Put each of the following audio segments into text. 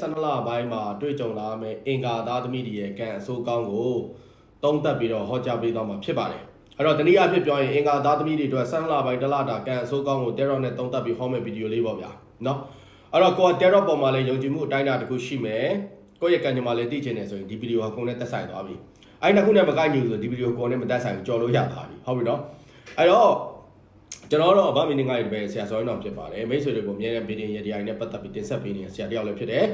12လပိုင်းမှာတွေ့ကြုံလာမယ့်အင်္ဂါသားသမီးတွေရဲ့ကံအဆိုးကောင်းကိုသုံးသပ်ပြီးတော့ဟောကြားပေးသွားမှာဖြစ်ပါတယ်အဲ့တော့တနည်းအားဖြင့်ပြောရင်အင်္ဂါသားသမီးတွေအတွက်12လပိုင်းတစ်လတာကံအဆိုးကောင်းကိုတဲရော့နဲ့သုံးသပ်ပြီးဟောမယ့်ဗီဒီယိုလေးပေါ့ဗျာနော်အဲ့တော့ကိုကတဲရော့ပေါ်မှာလည်းယုံကြည်မှုအတိုင်းအတာတစ်ခုရှိမယ်ကိုယ့်ရဲ့ကံကြမ္မာလည်းသိချင်တယ်ဆိုရင်ဒီဗီဒီယိုဟာကိုယ်နဲ့သက်ဆိုင်သွားပြီအဲ့ဒီနှစ်ခုနဲ့မကိုက်ညီဘူးဆိုဒီဗီဒီယိုကိုယ်နဲ့မသက်ဆိုင်ဘူးကြော်လို့ရသွားပြီဟုတ်ပြီနော်အဲ့တော့ ကျွန်တော်တော့ဗမီနင်္ဂါရဲ့တပည့်ဆရာစောရင်တော်ဖြစ်ပါတယ်မိတ်ဆွေတွေကိုအများနဲ့ဗီဒီယိုရဒီအိုင်နဲ့ပတ်သက်ပြီးတင်ဆက်ပေးနေတဲ့ဆရာတယောက်လည်းဖြစ်တယ်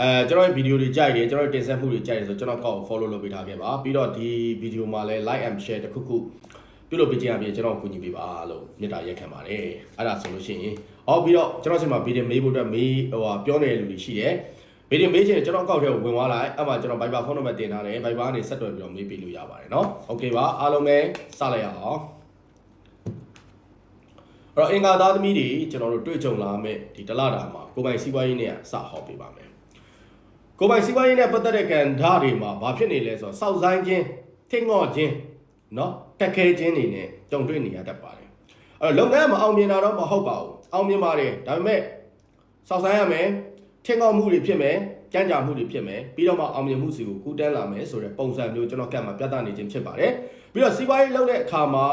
အဲကျွန်တော်ရဲ့ဗီဒီယိုတွေကြိုက်တယ်ကျွန်တော်ရဲ့တင်ဆက်မှုတွေကြိုက်တယ်ဆိုကျွန်တော်ကောက် follow လုပ်ပေးထားခဲ့ပါပြီးတော့ဒီဗီဒီယိုမှာလည်း like and share တစ်ခုခုပြုလုပ်ပေးကြရပြီးကျွန်တော်ကူညီပေးပါလို့မေတ္တာရက်ခံပါတယ်အဲ့ဒါဆိုလို့ရှိရင်ဟောပြီးတော့ကျွန်တော်ဆီမှာဗီဒီယိုမေးဖို့အတွက်မေးဟိုဟာပြောနေတဲ့လူတွေရှိတယ်ဗီဒီယိုမေးချင်ကျွန်တော်ကောက်ထဲကိုဝင်သွားလိုက်အဲ့မှာကျွန်တော် Viber ဖုန်းနံပါတ်တင်ထားတယ် Viber ကနေဆက်သွယ်ပြီးတော့မေးပေးလို့ရပါတယ်เนาะโอเคပါအားလုံးပဲစလိုက်ရအောင် အဲ့ တော့အင်္ဂါသားသမီးတွေကျွန်တော်တို့တွေ့ကြုံလာမယ့်ဒီတလတာမှာကိုယ်ပိုင်စီးပွားရေးနဲ့စဟောပေးပါမယ်ကိုယ်ပိုင်စီးပွားရေးနဲ့ပတ်သက်တဲ့ကံဓာတ်တွေမှာဘာဖြစ်နေလဲဆိုတော့စောက်ဆိုင်ခြင်းထင်းငော့ခြင်းเนาะတက်ခဲခြင်းတွေနဲ့ကြုံတွေ့နေရတတ်ပါတယ်အဲ့တော့လုပ်ငန်းမအောင်မြင်တာတော့မဟုတ်ပါဘူးအောင်မြင်ပါတယ်ဒါပေမဲ့စောက်ဆိုင်ရမယ်ထင်းငော့မှုတွေဖြစ်မယ်ကြမ်းကြမှုတွေဖြစ်မယ်ပြီးတော့မှအောင်မြင်မှုစီကိုကူးတန်းလာမယ်ဆိုတဲ့ပုံစံမျိုးကျွန်တော်ကံမှာပြသနေခြင်းဖြစ်ပါတယ်ပြီးတော့စီးပွားရေးလုပ်တဲ့အခါမှာ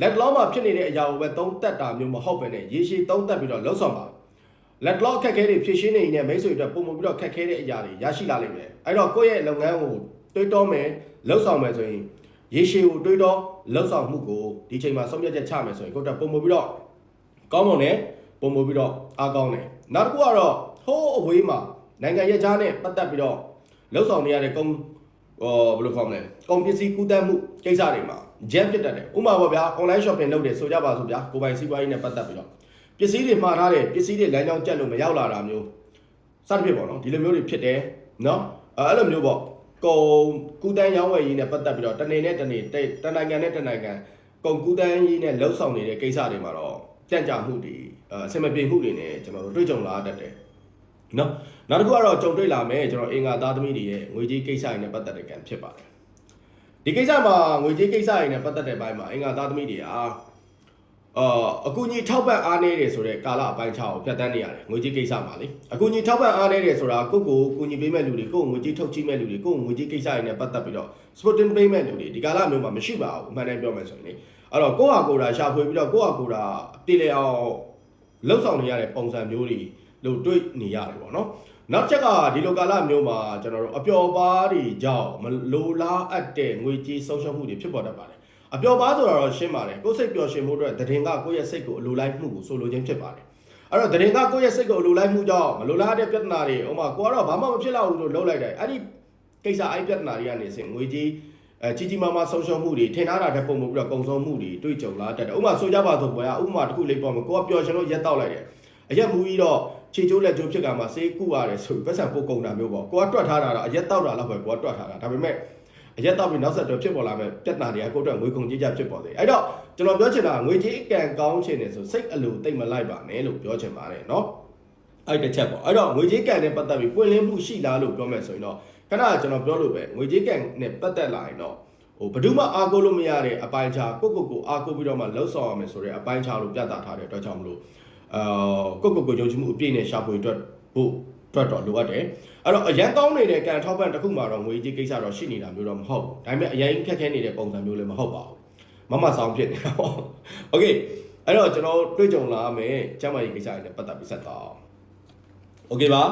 လက်လောမှာဖြစ်နေတဲ့အရာကိုပဲသုံးသက်တာမျိုးမဟုတ်ပဲနဲ့ရေရှည်သုံးသက်ပြီးတော့လှုပ်ဆောင်ပါလက်လောခက်ခဲတွေဖြည့်ရှင်းနေရင်မိတ်ဆွေတို့ပုံမပြီးတော့ခက်ခဲတဲ့အရာတွေရရှိလာလိမ့်မယ်အဲ့တော့ကိုယ့်ရဲ့လုပ်ငန်းကိုတွေးတောမယ်လှုပ်ဆောင်မယ်ဆိုရင်ရေရှည်ကိုတွေးတောလှုပ်ဆောင်မှုကိုဒီချိန်မှာဆုံးဖြတ်ချက်ချမယ်ဆိုရင်ကိုယ့်တက်ပုံမပြီးတော့ကောင်းမွန်တယ်ပုံမပြီးတော့အားကောင်းတယ်နောက်တစ်ခုကတော့ဟိုးအဝေးမှာနိုင်ငံရဲ့ကြားနဲ့ပတ်သက်ပြီးတော့လှုပ်ဆောင်နေရတဲ့ကုန်းဟောဘယ်လိုခေါ်မလဲကုန်ပစ္စည်းကူးတန်းမှုကိစ္စတွေမှာ jam ဖြစ်တတ်တယ်ဥပမာပေါ့ဗျာ online shopping လုပ်တယ်ဆိုကြပါစို့ဗျာကိုယ်ပိုင်စီးပွားရေးနဲ့ပတ်သက်ပြီးတော့ပစ္စည်းတွေမှားထားတယ်ပစ္စည်းတွေလမ်းကြောင်းကျက်လို့မရောက်လာတာမျိုးစသဖြင့်ပေါ့နော်ဒီလိုမျိုးတွေဖြစ်တယ်နော်အဲ့လိုမျိုးပေါ့ကုန်ကူးတန်းရောင်းဝယ်ရေးနဲ့ပတ်သက်ပြီးတော့တနေနဲ့တနေတနိုင်ငံနဲ့တနိုင်ငံကုန်ကူးတန်းရေးနဲ့လှုပ်ဆောင်နေတဲ့ကိစ္စတွေမှာတော့ကြံ့ကြာမှုတွေအဆင်မပြေမှုတွေနဲ့ကျွန်တော်တို့တွေ့ကြုံလာတတ်တယ်နော်နောက်တစ်ခုကတော့ကြုံတွေ့လာမယ်ကျွန်တော်အင်္ဂါသားသမီးတွေရဲ့ငွေကြေးကိစ္စတွေနဲ့ပတ်သက်တဲ့ကံဖြစ်ပါတယ် ဒီကိစ္စမှာငွေကြေးကိစ္စတွေနဲ့ပတ်သက်တဲ့ဘိုင်းမှာအင်္ဂါသားသမီးတွေဟာအာအကူကြီးထောက်ပံ့အားနေတယ်ဆိုတဲ့ကာလအပိုင်းခြားကိုဖြတ်တန်းနေရတယ်ငွေကြေးကိစ္စမှာလေအကူကြီးထောက်ပံ့အားနေတယ်ဆိုတာကိုယ့်ကိုကူညီပေးမဲ့လူတွေကိုယ့်ကိုငွေကြေးထုတ်ချိမဲ့လူတွေကိုယ့်ကိုငွေကြေးကိစ္စတွေနဲ့ပတ်သက်ပြီးတော့ supporting payment လူတွေဒီကာလမျိုးမှာမရှိပါဘူးအမှန်တမ်းပြောမယ်ဆိုရင်လေအဲ့တော့ကိုယ့်ဟာကိုယ်တာရှာဖွေပြီးတော့ကိုယ့်ဟာကိုယ်တာပြည်လေအောင်လှုပ်ဆောင်နေရတဲ့ပုံစံမျိုးတွေလို့တွေ့နေရတယ်ပေါ့နော် နောက်ချက်ကဒီလိုကာလမျိုးမှာကျွန်တော်တို့အပျော်ပါးတွေကြောင့်မလိုလားအပ်တဲ့ငွေကြေးဆုံးရှုံးမှုတွေဖြစ်ပေါ်တတ်ပါတယ်။အပျော်ပါးဆိုတာတော့ရှင်းပါတယ်။ကိုယ်စိတ်ပျော်ရွှင်မှုအတွက်တည်ငါကိုယ့်ရဲ့စိတ်ကိုအလိုလိုက်မှုကိုဆိုလိုခြင်းဖြစ်ပါတယ်။အဲ့တော့တည်ငါကိုယ့်ရဲ့စိတ်ကိုအလိုလိုက်မှုကြောင့်မလိုလားတဲ့ပြဿနာတွေဥပမာကိုကတော့ဘာမှမဖြစ်တော့ဘူးလို့လုပ်လိုက်တယ်။အဲ့ဒီကိစ္စအဲ့ပြဿနာတွေကနေစင်ငွေကြေးအဲကြီးကြီးမားမားဆုံးရှုံးမှုတွေထင်ထားတာတက်ပုံမှုပြီးတော့ကုံဆုံးမှုတွေတွေ့ကြုံလာတတ်တယ်။ဥပမာဆိုကြပါစို့ပေါ်ရဥပမာတစ်ခုလေးပေါ်မှာကိုကပျော်ရှင်လို့ရက်တောက်လိုက်တယ်။အရက်မူပြီးတော့ ခြေကျိုးလက်ကျိုးဖြစ်ကမှဆေးကုရတယ်ဆိုပြီးပတ်စံပို့ကုန်တာမျိုးပေါ့ကိုကတွက်ထားတာတော့အရက်တောက်တာလောက်ပဲကိုကတွက်ထားတာဒါပေမဲ့အရက်တောက်ပြီးနောက်ဆက်တွဲဖြစ်ပေါ်လာမဲ့ပြဿနာတွေကကိုအတွက်ငွေကုန်ကြေးကျဖြစ်ပေါ်စေအဲ့တော့ကျွန်တော်ပြောချင်တာငွေကြေးအကန့်ကောင်းချင်တယ်ဆိုစိတ်အလိုတိတ်မလိုက်ပါနဲ့လို့ပြောချင်ပါတယ်နော်အဲ့တစ်ချက်ပေါ့အဲ့တော့ငွေကြေးကန်နဲ့ပတ်သက်ပြီးပွင့်လင်းမှုရှိလားလို့ပြောမယ်ဆိုရင်တော့ခဏကျွန်တော်ပြောလို့ပဲငွေကြေးကန်နဲ့ပတ်သက်လာရင်တော့ဟိုဘယ်သူမှအားကိုးလို့မရတဲ့အပိုင်းခြားကိုကိုကိုအားကိုးပြီးတော့မှလှုပ်ဆောင်ရမယ်ဆိုတဲ့အပိုင်းခြားလို့ပြသထားတဲ့အတွက်ကြောင့်မလို့ အာကိုကိုကိုယုံကြည်မှုအပြည့်နဲ့ရှာဖွေအတွက်ဖို့အတွက်တော့လိုအပ်တယ်အဲ့တော့အရန်ကောင်းနေတဲ့ကံထောက်ပံ့တစ်ခုမှတော့ငွေကြေးကိစ္စတော့ရှိနေတာမျိုးတော့မဟုတ်ဘူးဒါပေမဲ့အရင်ခက်ခဲနေတဲ့ပုံစံမျိုးလည်းမဟုတ်ပါဘူးမမဆောင်ဖြစ်နေတာပေါ့โอเคအဲ့တော့ကျွန်တော်တွေ့ကြုံလာမယ်ကျမ်းမာရေးကိစ္စတွေနဲ့ပတ်သက်ပြီးဆက်တော့โอเคပါ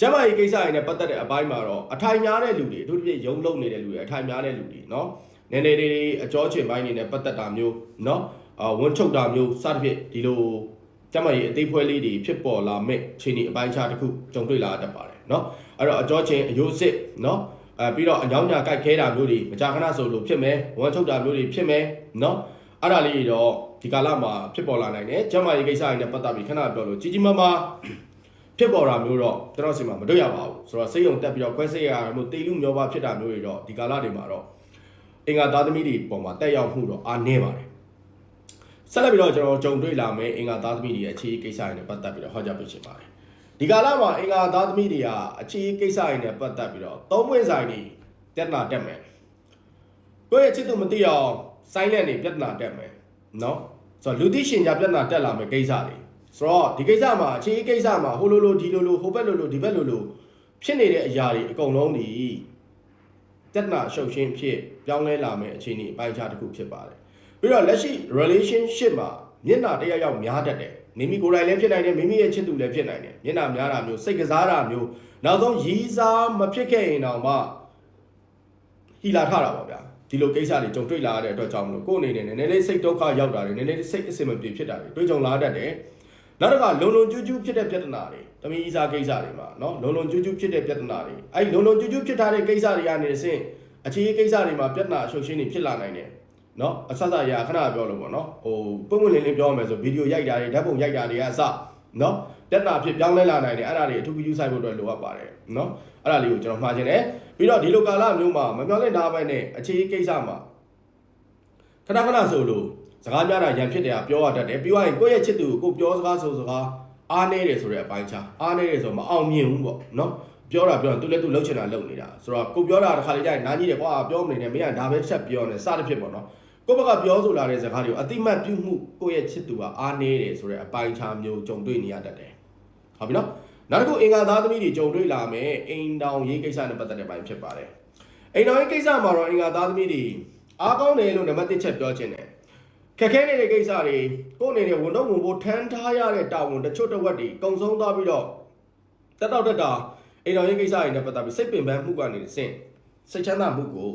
ကျမ်းမာရေးကိစ္စတွေနဲ့ပတ်သက်တဲ့အပိုင်းမှာတော့အထိုင်များတဲ့လူတွေအထူးသဖြင့်ရုံလုံးနေတဲ့လူတွေအထိုင်များတဲ့လူတွေเนาะနည်းနည်းလေးအကြောချင်ပိုင်းနေနဲ့ပတ်သက်တာမျိုးเนาะအာဝန်ထုတ်တာမျိုးစသဖြင့်ဒီလို ကျမကြီးအသေးဖွဲလေးတွေဖြစ်ပေါ်လာမဲ့ခြေနေအပိုင်းခြားတစ်ခုကြုံတွေ့လာတတ်ပါတယ်เนาะအဲ့တော့အကြောချင်းအယိုးစစ်เนาะအဲပြီးတော့အညောင်းညာကြိုက်ခဲတာမျိုးတွေမကြာခဏဆိုလို့ဖြစ်မယ်ဝန်ထုတ်တာမျိုးတွေဖြစ်မယ်เนาะအဲ့ဒါလေးတော့ဒီကာလမှာဖြစ်ပေါ်လာနိုင်တယ်ကျမကြီးကိစ္စတွေနဲ့ပတ်သက်ပြီးခဏပြောလို့ကြီးကြီးမားမားဖြစ်ပေါ်တာမျိုးတော့ကျွန်တော်စီမှာမတွေ့ရပါဘူးဆိုတော့စိတ်ယုံတက်ပြီးတော့ခွဲစိတ်ရတာမျိုးတေလူမျောပါဖြစ်တာမျိုးတွေတော့ဒီကာလတွေမှာတော့အင်္ဂါသားသမီးတွေပုံမှာတက်ရောက်မှုတော့အားနည်းပါတယ် ဆက်လက်ပြီးတော့ကျွန်တော်ကြုံတွေ့လာမယ်အင်္ဂါသားသမီးတွေရဲ့အခြေအနေကိစ္စတွေနဲ့ပတ်သက်ပြီးတော့ဟောကြားပေးချင်ပါတယ်ဒီကာလမှာအင်္ဂါသားသမီးတွေကအခြေအနေကိစ္စတွေနဲ့ပတ်သက်ပြီးတော့သုံးပွင့်ဆိုင်တွေပြဿနာတက်မယ်ကိုယ့်ရဲ့ချစ်သူမသိအောင်ဆိုင်းလက်နေပြဿနာတက်မယ်နော်ဆိုတော့လူသိရှင်ကြားပြဿနာတက်လာမယ်ကိစ္စတွေဆိုတော့ဒီကိစ္စမှာအခြေအနေကိစ္စမှာဟိုလိုလိုဒီလိုလိုဟိုဘက်လိုလိုဒီဘက်လိုလိုဖြစ်နေတဲ့အရာတွေအကုန်လုံးဒီတက်နာရှုပ်ရှင်းဖြစ်ပြောင်းလဲလာမယ့်အခြေအနေအပိုင်းခြားတစ်ခုဖြစ်ပါတယ် ပြီးတော့လက်ရှိ relationship မှာမျက်နှာတစ်ယောက်ယောက်များတတ်တယ်မိမိကိုယ်တိုင်လည်းဖြစ်နိုင်တယ်မိမိရဲ့ချစ်သူလည်းဖြစ်နိုင်တယ်မျက်နှာများတာမျိုးစိတ်ကစားတာမျိုးနောက်ဆုံးရီးစားမဖြစ်ခဲ့ရင်တော့မှဟီလာထတာပါဗျာဒီလိုကိစ္စတွေကြုံတွေ့လာရတဲ့အတွက်ကြောင့်မလို့ကိုယ်အနေနဲ့နည်းနည်းလေးစိတ်ဒုက္ခရောက်တာတွေနည်းနည်းလေးစိတ်အဆင်မပြေဖြစ်တာတွေတွေ့ကြုံလာတတ်တယ်နောက်တစ်ခါလုံလုံကျူးကျူးဖြစ်တဲ့ပြဿနာတွေတမီးအစားကိစ္စတွေမှာเนาะလုံလုံကျူးကျူးဖြစ်တဲ့ပြဿနာတွေအဲ့လုံလုံကျူးကျူးဖြစ်ထားတဲ့ကိစ္စတွေကနေတစ်ဆင့်အခြေအကိစ္စတွေမှာပြဿနာအရှုပ်ရှင်းတွေဖြစ်လာနိုင်တယ် เนาะအဆက်ဆက်ရခဏပြောလို့ပေါ့เนาะဟိုပုံမှန်လင်းလင်းပြောရမယ်ဆိုဗီဒီယိုရိုက်တာတွေဓာတ်ပုံရိုက်တာတွေကအစเนาะပြဿနာဖြစ်ပြောင်းလဲလာနိုင်တယ်အဲ့ဒါတွေအထူးပြုဆိုင်ဖို့အတွက်လိုအပ်ပါတယ်เนาะအဲ့ဒါလေးကိုကျွန်တော်မှားခြင်းတယ်ပြီးတော့ဒီလိုကာလမျိုးမှာမမျောလင့်တာပဲနဲ့အခြေအကိစ္စမှာခဏခဏဆိုလို့စကားများတာရန်ဖြစ်တယ်ကပြောရတတ်တယ်ပြီးရင်ကိုယ့်ရဲ့ချစ်သူကိုကိုပြောစကားဆိုစကားအားနေတယ်ဆိုတဲ့အပိုင်းခြားအားနေတယ်ဆိုမအောင်မြင်ဘူးပေါ့เนาะပြောတာပြောရင်သူလည်းသူလှုပ်ချင်တာလှုပ်နေတာဆိုတော့ကိုပြောတာတစ်ခါလေကြာရင်နားကြီးတယ်ကွာပြောမနေနဲ့မင်းကဒါပဲချက်ပြောနေစသဖြင့်ပေါ့နော် ကိုဘက်ကပြောဆိုလာတဲ့စကားတွေကိုအတိမတ်ပြုမှုကိုယ့်ရဲ့ချစ်သူကအားနေတယ်ဆိုတဲ့အပိုင်းခြားမျိုးကြုံတွေ့နေရတတ်တယ်ဟုတ်ပြီနော်နောက်တစ်ခုအင်္ဂါသားသမီးတွေကြုံတွေ့လာမယ်အိမ်တောင်ရေးကိစ္စနဲ့ပတ်သက်တဲ့ပိုင်းဖြစ်ပါတယ်အိမ်တောင်ရေးကိစ္စမှာတော့အင်္ဂါသားသမီးတွေအားကောင်းတယ်လို့နံပါတ်1ချက်ပြောချင်တယ်ခက်ခဲနေတဲ့ကိစ္စတွေကိုယ့်အနေနဲ့ဝန်တော့ဝန်ဖို့ထမ်းထားရတဲ့တာဝန်တချို့တစ်ဝက်တွေကုံဆုံးသွားပြီးတော့တက်တော့တက်တာအိမ်တော်ရေးကိစ္စတွေနဲ့ပတ်သက်ပြီးစိတ်ပင်ပန်းမှုကနေစင့်စိတ်ချမ်းသာမှုကို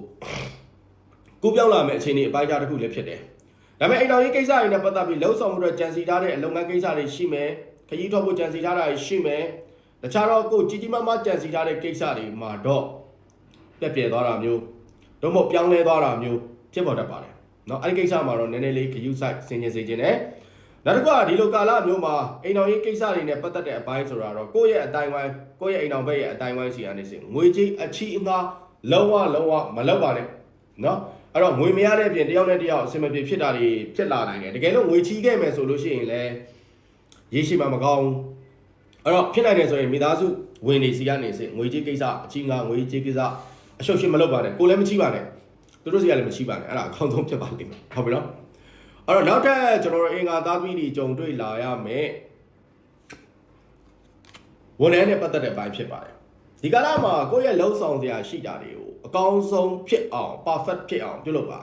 ကူးပြောင်းလာမယ့်အခြေအနေအပိုင်းအခြားတစ်ခုလည်းဖြစ်တယ်။ဒါပေမဲ့အိမ်တော်ရေးကိစ္စတွေနဲ့ပတ်သက်ပြီးလှုပ်ဆောင်မှုတွေကြံစီထားတဲ့အလုပ်ငန်းကိစ္စတွေရှိမယ်။ခရီးထွက်ဖို့ကြံစီထားတာတွေရှိမယ်။တခြားတော့ကိုကြီးကြီးမားမားကြံစီထားတဲ့ကိစ္စတွေမှာတော့ပြက်ပြဲသွားတာမျိုးတို့မဟုတ်ပြောင်းလဲသွားတာမျိုးဖြစ်ပေါ်တတ်ပါတယ်။နော်အဲ့ဒီကိစ္စမှာတော့နည်းနည်းလေးဂရုစိုက်ဆင်ခြင်စေခြင်းနဲ့နောက်တစ်ခုကဒီလိုကာလမျိုးမှာအိမ်တော်ရေးကိစ္စတွေနဲ့ပတ်သက်တဲ့အပိုင်းဆိုတာတော့ကိုယ့်ရဲ့အတိုင်းဝိုင်းကိုယ့်ရဲ့အိမ်တော်ဘက်ရဲ့အတိုင်းဝိုင်းစီအနေနဲ့ငွေကြေးအချီးအငှားလုံးဝလုံးဝမလောက်ပါနဲ့နော် အဲ့တော့ငွေမရတဲ့အပြင်တယောက်နဲ့တယောက်အဆင်မပြေဖြစ်တာတွေဖြစ်လာနိုင်တယ်တကယ်လို့ငွေချီခဲ့မယ်ဆိုလို့ရှိရင်လည်းရေရှိမှမကောင်းအဲ့တော့ဖြစ်နိုင်တယ်ဆိုရင်မိသားစုဝင်နေစီကနေစဉ်ငွေကြေးကိစ္စအချီငှားငွေကြေးကိစ္စအရှုပ်ရှင်းမလုပ်ပါနဲ့ကိုလည်းမချီပါနဲ့သူတို့စီကလည်းမချီပါနဲ့အဲ့ဒါအကောင်းဆုံးဖြစ်ပါလိမ့်မယ်ဟုတ်ပြီနော်အဲ့တော့နောက်ထပ်ကျွန်တော်တို့အင်္ဂါသားသမီးတွေကြုံတွေ့လာရမယ်ဝန်ထမ်းနဲ့ပတ်သက်တဲ့ဘိုင်းဖြစ်ပါတယ် ဒီကာလမှာကိုယ့်ရဲ့လှုပ်ဆောင်စရာရှိတာတွေကိုအကောင်းဆုံးဖြစ်အောင် perfect ဖြစ်အောင်ပြုလုပ်ပါ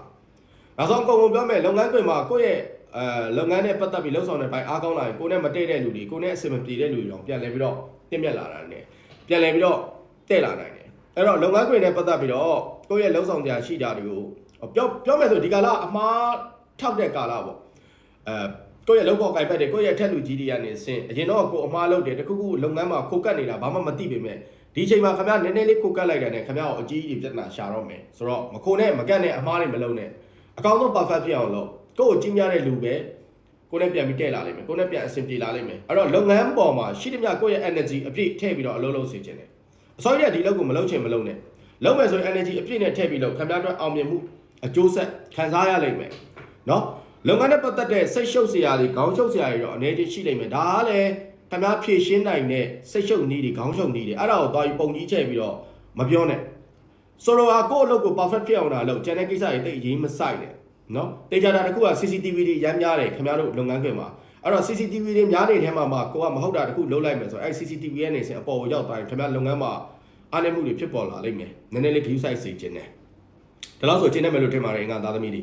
နောက်ဆုံးအကုန်လုံးပြောမယ်လုပ်ငန်းခွင်မှာကိုယ့်ရဲ့အဲလုပ်ငန်းနဲ့ပတ်သက်ပြီးလှုပ်ဆောင်တဲ့ဘိုင်းအားကောင်းလာရင်ကိုယ်နဲ့မတည့်တဲ့လူတွေကိုယ်နဲ့အဆင်မပြေတဲ့လူတွေတော့ပြန်လဲပြီးတော့ပြည့်မြတ်လာတာနဲ့ပြန်လဲပြီးတော့တဲ့လာနိုင်တယ်အဲ့တော့လုပ်ငန်းခွင်နဲ့ပတ်သက်ပြီးတော့ကိုယ့်ရဲ့လှုပ်ဆောင်စရာရှိတာတွေကိုပြောပြောမယ်ဆိုဒီကာလအမှားထောက်တဲ့ကာလပေါ့အဲကိုယ့်ရဲ့လောက်ပေါ်ကိုင်ပတ်တယ်ကိုယ့်ရဲ့ထက်လူကြီးတွေကနေဆင်းအရင်တော့ကိုယ်အမှားလုပ်တယ်တခုခုလုပ်ငန်းမှာခိုကတ်နေတာဘာမှမသိပေမဲ့ ဒီချိန်မှာခင်ဗျားနည်းနည်းလေးခိုကတ်လိုက်တယ်နဲ့ခင်ဗျားကိုအကြီးကြီးပြဿနာရှာတော့မယ်ဆိုတော့မခိုနဲ့မကတ်နဲ့အမှားတွေမလုပ်နဲ့အကောင်းဆုံး perfect ဖြစ်အောင်လုပ်ကိုယ့်ကိုကြီးများတဲ့လူပဲကိုယ်နဲ့ပြန်ပြီးတဲ့လာလိမ့်မယ်ကိုယ်နဲ့ပြန်အဆင်ပြေလာလိမ့်မယ်အဲ့တော့လုပ်ငန်းပေါ်မှာရှိသမျှကိုယ့်ရဲ့ energy အပြည့်ထည့်ပြီးတော့အလုပ်လုပ်စေချင်တယ်အစိုးရဒီလုပ်ကိုမလုပ်ချင်မလုပ်နဲ့လုပ်မယ်ဆိုရင် energy အပြည့်နဲ့ထည့်ပြီးတော့ခင်ဗျားတို့အောင်မြင်မှုအကျိုးဆက်ခံစားရလိမ့်မယ်နော်လုပ်ငန်းနဲ့ပတ်သက်တဲ့စိတ်ရှုပ်စရာတွေခေါင်းရှုပ်စရာတွေတော့အနေချင်းရှိနေမယ်ဒါကလည်း ခင်ဗျားဖြည့်ရှင်းနိုင်တဲ့စိတ်ရှုပ်နည်းတွေခေါင်းရှုပ်နည်းတွေအဲ့ဒါကိုသွားပြီးပုံကြီးချဲ့ပြီးတော့မပြောနဲ့ဆိုတော့ကိုယ့်အလုပ်ကို perfect ဖြစ်အောင်လာလို့ကျန်တဲ့ကိစ္စတွေတိတ်အရေးမဆိုင်နဲ့နော်တေချာတာတစ်ခုက CCTV တွေရမ်းများတယ်ခင်ဗျားတို့လုပ်ငန်းခွင်မှာအဲ့တော့ CCTV တွေများနေတဲ့ထဲမှာမှကိုကမဟုတ်တာတစ်ခုလုပ်လိုက်မယ်ဆိုတော့အဲ့ CCTV ရဲ့နေစဉ်အပေါ်ကိုရောက်သွားရင်ခင်ဗျားလုပ်ငန်းမှာအားနည်းမှုတွေဖြစ်ပေါ်လာလိမ့်မယ်နည်းနည်းလေး view size စေခြင်းနဲ့ဒါလို့ဆိုကျင်းနေမယ်လို့ထင်ပါတယ်အင်္ဂါသားသမီးတွေ